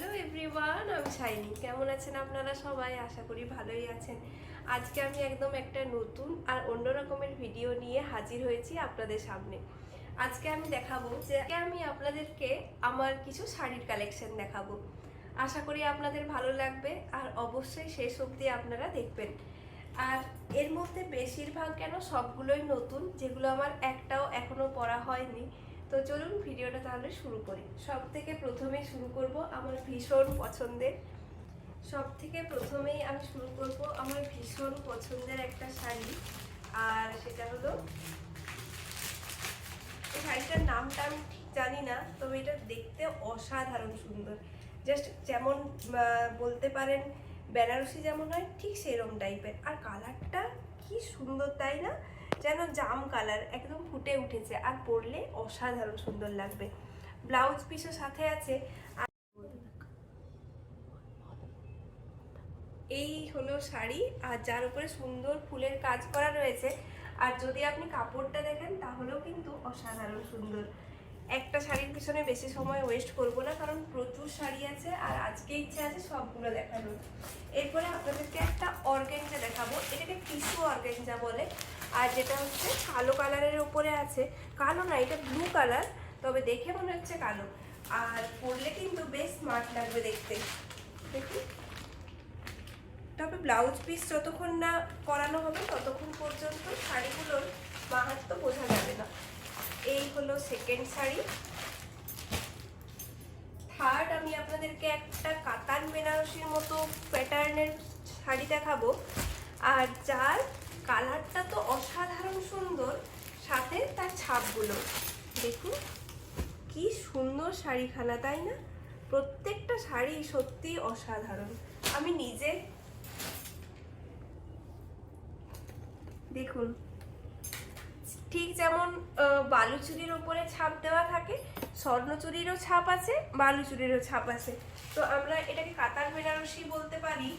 Hello everyone আমি shiny কেমন আছেন আপনারা সবাই? আশা করি ভালোই আছেন। আজকে আমি একদম একটা নতুন আর অন্য রকমের ভিডিও নিয়ে হাজির হয়েছি আপনাদের সামনে। আজকে আমি দেখাবো যে আমি আপনাদেরকে আমার কিছু শাড়ির কালেকশন দেখাবো। আশা করি আপনাদের ভালো লাগবে আর অবশ্যই শেষ অবধি আপনারা দেখবেন। আর এর মধ্যে বেশিরভাগ কেন সবগুলোই নতুন, যেগুলো আমার একটাও এখনও পরা হয়নি। তো চলুন ভিডিওটা তাহলে শুরু করি। সব থেকে প্রথমে শুরু করব আমার ভীষণ পছন্দের। সব থেকে প্রথমেই আমি শুরু করব আমার ভীষণ পছন্দের একটা শাড়ি। আর সেটা হলো, এই শাড়িটার নামটা আমি ঠিক জানি না, তবে এটা দেখতে অসাধারণ সুন্দর। জাস্ট যেমন বলতে পারেন, বেনারসি যেমন হয়, ঠিক সেরকম টাইপের আর কালারটা কি সুন্দর তাই না? যেন জাম কালার একদম ফুটে উঠেছে আর পরলে অসাধারণ সুন্দর লাগবে। ব্লাউজ পিসও সাথে আছে। এই হলো শাড়ি আর যার উপরে সুন্দর ফুলের কাজ করা রয়েছে। আর যদি আপনি কাপড়টা দেখেন, তাহলেও কিন্তু অসাধারণ সুন্দর। একটা শাড়ির পিছনে বেশি সময় ওয়েস্ট করব না, কারণ প্রচুর শাড়ি আছে আর আজকে ইচ্ছে আছে সবগুলো দেখানোর। এরপরে আপনাদেরকে একটা অর্গেঞ্জা দেখাবো। এটাকে টিস্যু অর্গেঞ্জা বলে। আর যেটা হচ্ছে, কালো কালারের উপরে আছে। কালো না, এটা ব্লু কালার তবে দেখে মনে হচ্ছে কালো। আর পরলে কিন্তু বেশ স্মার্ট লাগবে দেখতে। দেখুন তবে ব্লাউজ পিস যতক্ষণ না করানো হবে, ততক্ষণ পর্যন্ত শাড়িগুলোর মাহাত্ম বোঝা যাবে না। এই হলো সেকেন্ড শাড়ি। থার্ড আমি আপনাদেরকে একটা কাতান বেনারসির মতো প্যাটার্নের শাড়ি দেখাবো। আর যার কালারটা তো অসাধারণ সুন্দর সাথে তার ছাপগুলো। দেখুন, কি সুন্দর শাড়িখানা, তাই না? প্রত্যেকটা শাড়ি সত্যি অসাধারণ। আমি নিজে দেখুন, ঠিক যেমন বালুচুরির ওপরে ছাপ দেওয়া থাকে, স্বর্ণচুরিরও ছাপ আছে, বালুচুরিরও ছাপ আছে। তো আমরা এটাকে কাতার বেনারসি বলতে পারি।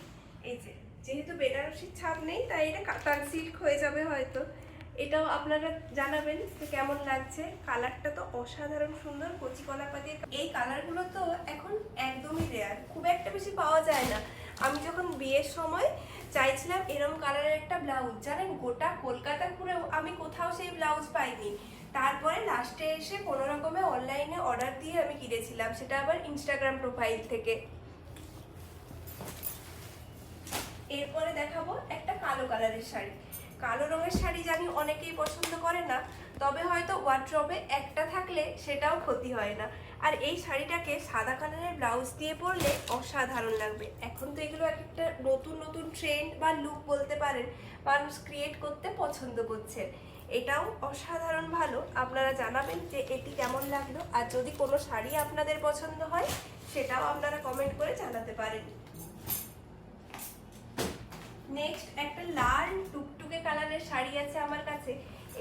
এই যে, যেহেতু বেনারসির ছাপ নেই, তাই এটা কাতার সিল্ক হয়ে যাবে হয়তো। এটাও আপনারা জানাবেন কেমন লাগছে। কালারটা তো অসাধারণ সুন্দর, কচি কলা পাতির এই কালারগুলো তো এখন একদমই রেয়ার খুব একটা বেশি পাওয়া যায় না। আমি যখন বিয়ের সময় চাইছিলাম এরম কালারের একটা ব্লাউজ, জানেন, গোটা কলকাতা ঘুরেও আমি কোথাও সেই ব্লাউজ পাইনি। তারপরে লাস্টে এসে কোনো রকমে অনলাইনে অর্ডার দিয়ে আমি কিনেছিলাম, সেটা আবার ইনস্টাগ্রাম প্রোফাইল থেকে। এরপরে দেখাবো একটা কালো কালারের শাড়ি। কালো রঙের শাড়ি জানি অনেকেই পছন্দ করে না, তবে হয়তো ওয়ার্ড্রবে একটা থাকলে সেটাও ক্ষতি হয় না। আর এই শাড়িটাকে সাদা কালারের ব্লাউজ দিয়ে পরলে অসাধারণ লাগবে। এখন তো এগুলো এক একটা নতুন নতুন ট্রেন্ড বা লুক বলতে পারেন, মানুষ ক্রিয়েট করতে পছন্দ করছে। এটাও অসাধারণ ভালো। আপনারা জানাবেন যে এটি কেমন লাগল। আর যদি কোনো শাড়ি আপনাদের পছন্দ হয়, সেটাও আপনারা কমেন্ট করে জানাতে পারেন। নেক্সট একটা লাল শাড়ি আছে আমার কাছে,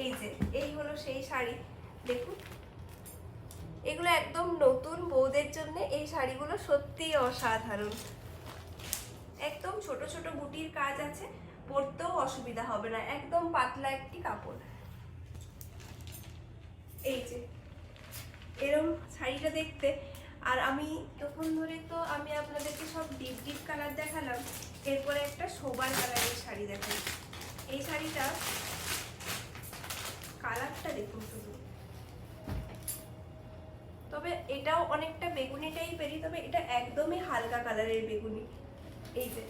এই যে, এই হলো সেই শাড়ি, দেখুন। এগুলো একদম নতুন বউদের জন্য এই শাড়িগুলো সত্যিই অসাধারণ। একদম ছোট ছোট বুটির কাজ আছে, পরতেও অসুবিধা হবে না, একদম পাতলা একটি কাপড়। এই যে, এরম শাড়িটা দেখতে। আর আমি তখন ধরে তো আমি আপনাদেরকে সব ডিপ ডিপ কালার দেখালাম, এরপরে একটা সোবার কালারের শাড়ি দেখাই এই শাড়িটা কালারটা দেখুন শুধু। তবে এটাও অনেকটা বেগুনি টাইপেরই, তবে এটা একদমই হালকা কালারের বেগুনি। এই যে।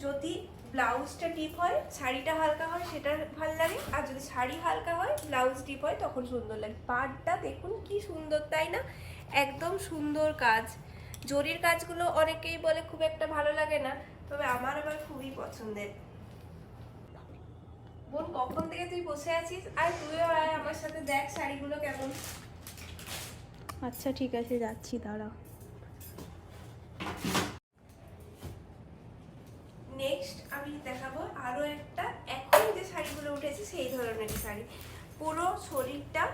যদি ব্লাউজটা ডিপ হয়, শাড়িটা হালকা হয়, সেটা ভালো লাগে। আর যদি শাড়ি হালকা হয়, ব্লাউজ ডিপ হয়, তখন সুন্দর লাগে। পাড়টা দেখুন কি সুন্দর, তাই না? একদম সুন্দর কাজ। জরির কাজগুলো অনেকেই বলে খুব একটা ভালো লাগে না। তবে আমার আবার খুবই পছন্দের। বোন কখন থেকে তুই বসে আছিস? আর তুইও আয় আমার সাথে দেখ শাড়িগুলো কেমন। আচ্ছা ঠিক আছে যাচ্ছি দাঁড়াও নেক্সট আমি দেখাবো আরও একটা। এখন যে শাড়িগুলো উঠেছে সেই ধরনের শাড়ি। পুরো শরীরটা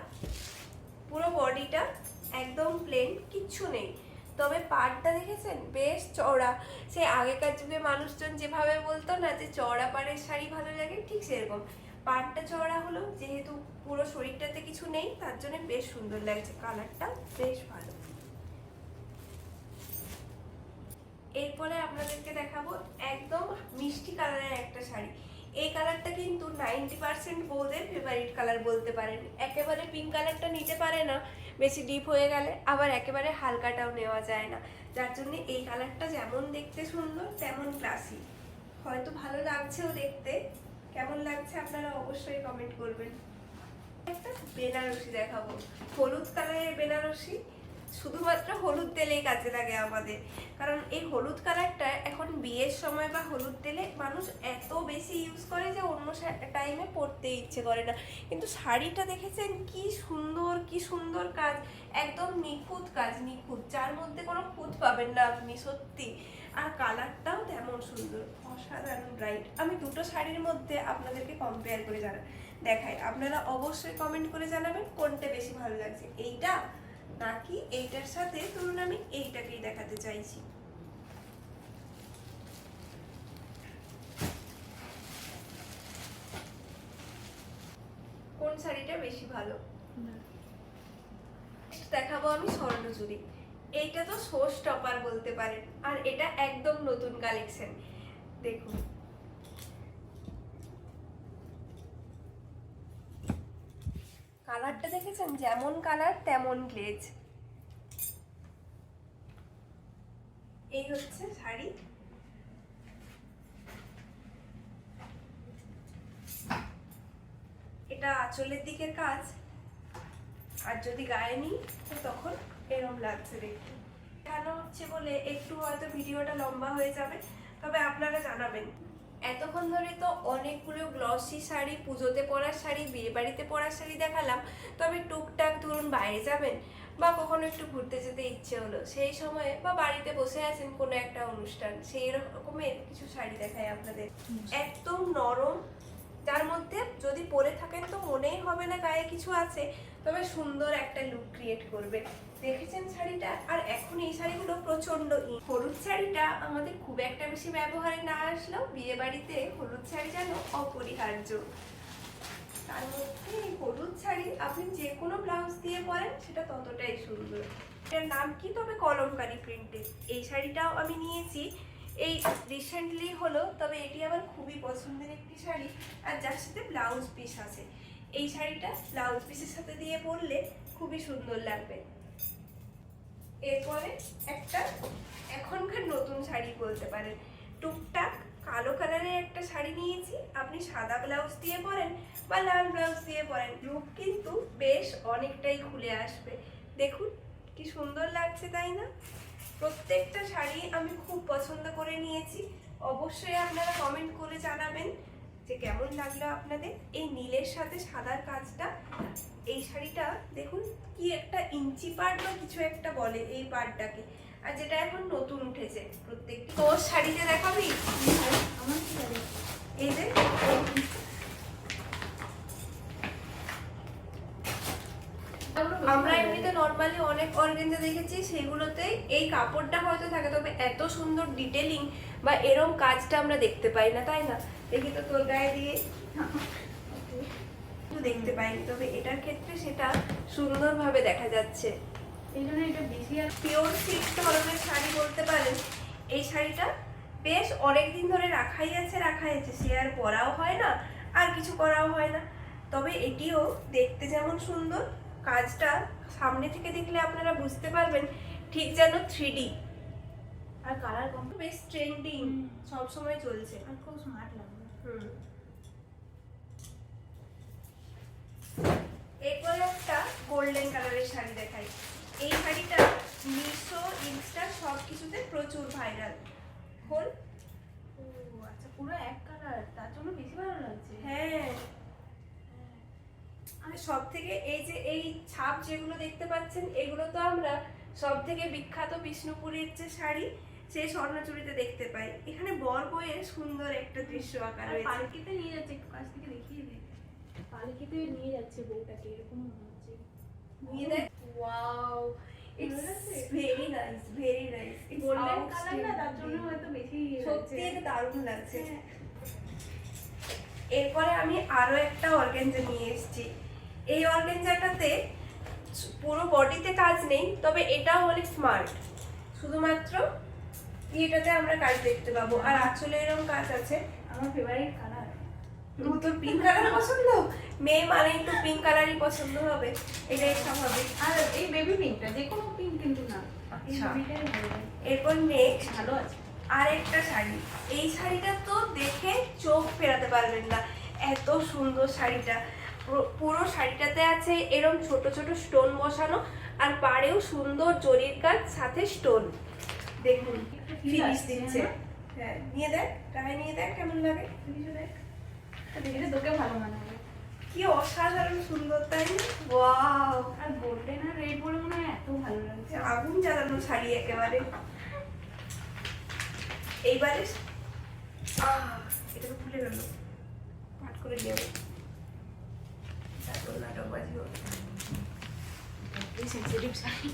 পুরো বডিটা একদম প্লেন কিচ্ছু নেই। তবে পাড়টা দেখেছেন? বেশ চওড়া। সে আগেকার যুগে মানুষজন যেভাবে বলতো না যে চওড়া পাড়ের শাড়ি ভালো লাগে, ঠিক সেরকম। পাড়টা চওড়া হলো, যেহেতু পুরো শরীরটাতে কিছু নেই, তার জন্য বেশ সুন্দর লাগছে। কালারটা বেশ ভালো। এরপরে আপনাদেরকে দেখাবো একদম মিষ্টি কালারের একটা শাড়ি। এই কালারটা কিন্তু নাইনটি পার্সেন্ট বৌদের ফেভারিট কালার বলতে পারেন। একেবারে পিঙ্ক কালারটা নিতে পারে না। বেশি ডিপ হয়ে গেলে আবার একেবারে হালকাটাও নেওয়া যায় না। যার জন্য এই কালারটা যেমন দেখতে সুন্দর, তেমন ক্লাসি হয়তো ভালো লাগছেও দেখতে। কেমন লাগছে আপনারা অবশ্যই কমেন্ট করবেন। একটা বেনারসি দেখাবো। হলুদ কালারের বেনারসি। শুধুমাত্র হলুদ তেলেই কাজে লাগে আমাদের। কারণ এই হলুদ কালারটা এখন বিয়ের সময় বা হলুদ তেলে মানুষ এত বেশি ইউজ করে যে অন্য টাইমে পরতে ইচ্ছে করে না। কিন্তু শাড়িটা দেখেছেন? কি সুন্দর কি সুন্দর কাজ। একদম নিখুঁত কাজ, নিখুঁত। যার মধ্যে কোনো খুঁত পাবেন না আপনি, সত্যি। আর কালারটাও তেমন সুন্দর, অসাধারণ ব্রাইট আমি দুটো শাড়ির মধ্যে আপনাদেরকে কম্পেয়ার করে জানা দেখাই। আপনারা অবশ্যই কমেন্ট করে জানাবেন কোনটা বেশি ভালো লাগছে। এইটা নাকি এইটার সাথে ধরুন আমি এইটাকেই দেখাতে চাইছি। কোন শাড়িটা বেশি ভালো? দেখাবো আমি স্বর্ণচুরি এইটা তো শো স্টপার বলতে পারেন। আর এটা একদম নতুন কালেকশন দেখুন। কালারটা দেখেছেন? যেমন কালার, তেমন গ্লেজ। এই হচ্ছে শাড়ি। এটা আঁচলের দিকের কাজ। আর যদি গায়ে নিই, তো তখন এরম লাগছে দেখতে। কেন হচ্ছে বলে একটু হয়তো ভিডিওটা লম্বা হয়ে যাবে, তবে আপনারা জানাবেন। এতক্ষণ ধরে তো অনেকগুলো গ্লসি শাড়ি পুজোতে পরার শাড়ি বিয়ে বাড়িতে পরার শাড়ি দেখালাম তবে টুকটাক ধরুন বাইরে যাবেন বা কখনো একটু ঘুরতে যেতে ইচ্ছে হলো সেই সময়ে বা বাড়িতে বসে আছেন কোনো একটা অনুষ্ঠান সেই রকমের কিছু শাড়ি দেখায় আপনাদের। একদম নরম যার মধ্যে যদি পরে থাকেন তো মনেই হবে না গায়ে কিছু আছে তবে সুন্দর একটা লুক ক্রিয়েট করবে। দেখেছেন শাড়িটা? আর এখন এই শাড়িগুলো প্রচণ্ড। হলুদ শাড়িটা আমাদের খুব একটা বেশি ব্যবহারে না আসলেও বিয়ে বাড়িতে হলুদ শাড়ি যেন অপরিহার্য। তার মধ্যে হলুদ শাড়ি আপনি যে কোনো ব্লাউজ দিয়ে পরেন, সেটা ততটাই সুন্দর। এটার নাম কি তবে কলমকারি প্রিন্টের? এই শাড়িটাও আমি নিয়েছি। এই রিসেন্টলি হলো, তবে এটি আমার খুবই পছন্দের একটি শাড়ি, আর যার সাথে ব্লাউজ পিস আছে। এই শাড়িটা ব্লাউজ পিসের সাথে দিয়ে পরলে খুবই সুন্দর লাগবে। এরপরে একটা এখনকার নতুন শাড়ি বলতে পারেন। টুকটাক কালো কালারের একটা শাড়ি নিয়েছি। আপনি সাদা ব্লাউজ দিয়ে পরেন বা লাল ব্লাউজ দিয়ে পরেন। লুক কিন্তু বেশ অনেকটাই খুলে আসবে। দেখুন, কি সুন্দর লাগছে, তাই না? প্রত্যেকটা শাড়ি আমি খুব পছন্দ করে নিয়েছি। অবশ্যই আপনারা কমেন্ট করে জানাবেন যে কেমন লাগল আপনাদের। এই নীলের সাথে সাদার কাজটা ইঞ্চি পার্ট বা কিছু একটা বলে এই পার্টটাকে আর যেটা এখন নতুন উঠেছে প্রত্যেকটি তোর শাড়িতে দেখাবি? আমার এই যে আমরা এমনিতে নর্মালি অনেক অর্গেঞ্জা দেখেছি সেগুলোতে এই কাপড়টা হয়তো থাকে তবে এত সুন্দর ডিটেলিং বা এরম কাজটা আমরা দেখতে পাই না তাই না? দেখি তো তোর গায়ে দিয়ে। দেখতে পাইনি তবে এটার ক্ষেত্রে সেটা সুন্দরভাবে দেখা যাচ্ছে। এই জন্য এটা বেশি আর পিওর সিল্ক ধরনের শাড়ি বলতে পারেন। এই শাড়িটা বেশ অনেক দিন ধরে রাখাই আছে রাখাই আছে। সে আর পরাও হয় না আর কিছু করাও হয় না। তবে এটিও দেখতে যেমন সুন্দর কাজটা সামনে থেকে দেখলে আপনারা বুঝতে পারবেন ঠিক যেন থ্রি আর কালার কম বেশ ট্রেন্ডিং সবসময় চলছে। আর খুব স্মার্ট লাগবে হুম। এরপরে একটা গোল্ডেন কালারের শাড়ি দেখাই। এই শাড়িটা মিশো ইনস্টা সব কিছুতে প্রচুর ভাইরাল ও আচ্ছা পুরো এক কালার তার জন্য বেশি ভালো লাগছে হ্যাঁ। আর সব থেকে এই যে এই ছাপ যেগুলো দেখতে পাচ্ছেন এগুলো তো আমরা সব থেকে বিখ্যাত বিষ্ণুপুরের যে শাড়ি সেই স্বর্ণচুরিতে দেখতে পাই। এখানে বর বইয়ের সুন্দর একটা দৃশ্য আঁকা রয়েছে। নিয়ে যাচ্ছে একটু কাছ থেকে দেখিয়ে পালকিতে নিয়ে যাচ্ছে বউটাকে এরকম মনে হচ্ছে। নিয়ে দেখ wow very nice very nice golden colour না তার জন্য হয়তো বেশি সত্যি দারুণ লাগছে। হ্যাঁ। এরপরে আমি আরও একটা অর্গেঞ্জা নিয়ে এসেছি। এই অর্গেঞ্জাটাতে পুরো বডিতে কাজ নেই তবে এটাও অনেক স্মার্ট শুধুমাত্র এটাতে আমরা কাজ দেখতে পাবো। আর আসলে এরকম কাজ আছে। আমার ফেভারিট কালার তোর পিঙ্ক কালার পছন্দ? মেয়ে মানে একটু পিঙ্ক কালারই পছন্দ হবে এটাই স্বাভাবিক। আর এই বেবি পিঙ্কটা যে কোনো পিঙ্ক কিন্তু না। আচ্ছা। এরপর নেক্সট ভালো আছে। আরেকটা শাড়ি। এই শাড়িটা তো দেখে চোখ ফেরাতে পারবেন না। এত সুন্দর শাড়িটা। পুরো- শাড়িটাতে আছে এরকম ছোট ছোট স্টোন বসানো আর পাড়েও সুন্দর জরির কাজ সাথে স্টোন দেখুন ফিনিশ দিচ্ছে। হ্যাঁ? নিয়ে দেখ গায়ে নিয়ে দেখ কেমন লাগে? দেখ। এটা তোকে ভালো মানাবে কি অসাধারণ সুন্দর তাই না? ওয়াও আর আর রেড বলে মনে হয় এত ভালো লাগছে। আগুন জ্বালানো শাড়ি একেবারে। এইবারে এটা তো খুলে গেল পাট করে নেবে তারপর নাটকবাজি হবে। এই সেন্সিটিভ শাড়ি।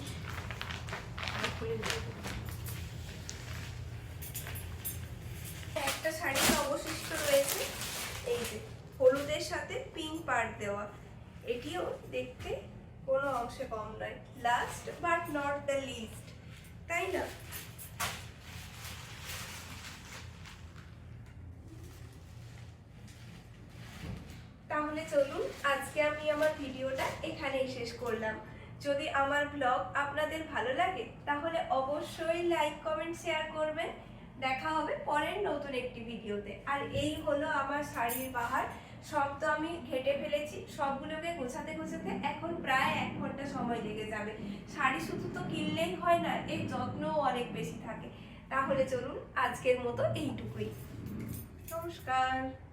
খুলে একটা শাড়ি তো অবশিষ্ট রয়েছে। এই যে, হলুদের সাথে পিঙ্ক পার্ট দেওয়া। এটিও দেখতে কোনো অংশে কম নয়। Last but not the least তাই না? তাহলে চলুন, আজকে আমি আমার ভিডিওটা এখানেই শেষ করলাম। যদি আমার ব্লগ আপনাদের ভালো লাগে, তাহলে অবশ্যই লাইক কমেন্ট শেয়ার করবেন। দেখা হবে পরের নতুন একটি ভিডিওতে। আর এই হলো আমার শাড়ির বাহার। সব তো আমি ঘেটে ফেলেছি, সবগুলোকে গোছাতে গোছাতে এখন প্রায় এক ঘণ্টা সময় লেগে যাবে। শাড়ি শুধু তো কিনলেই হয় না, এর যত্নও অনেক বেশি থাকে। তাহলে চলুন আজকের মতো এইটুকুই। নমস্কার।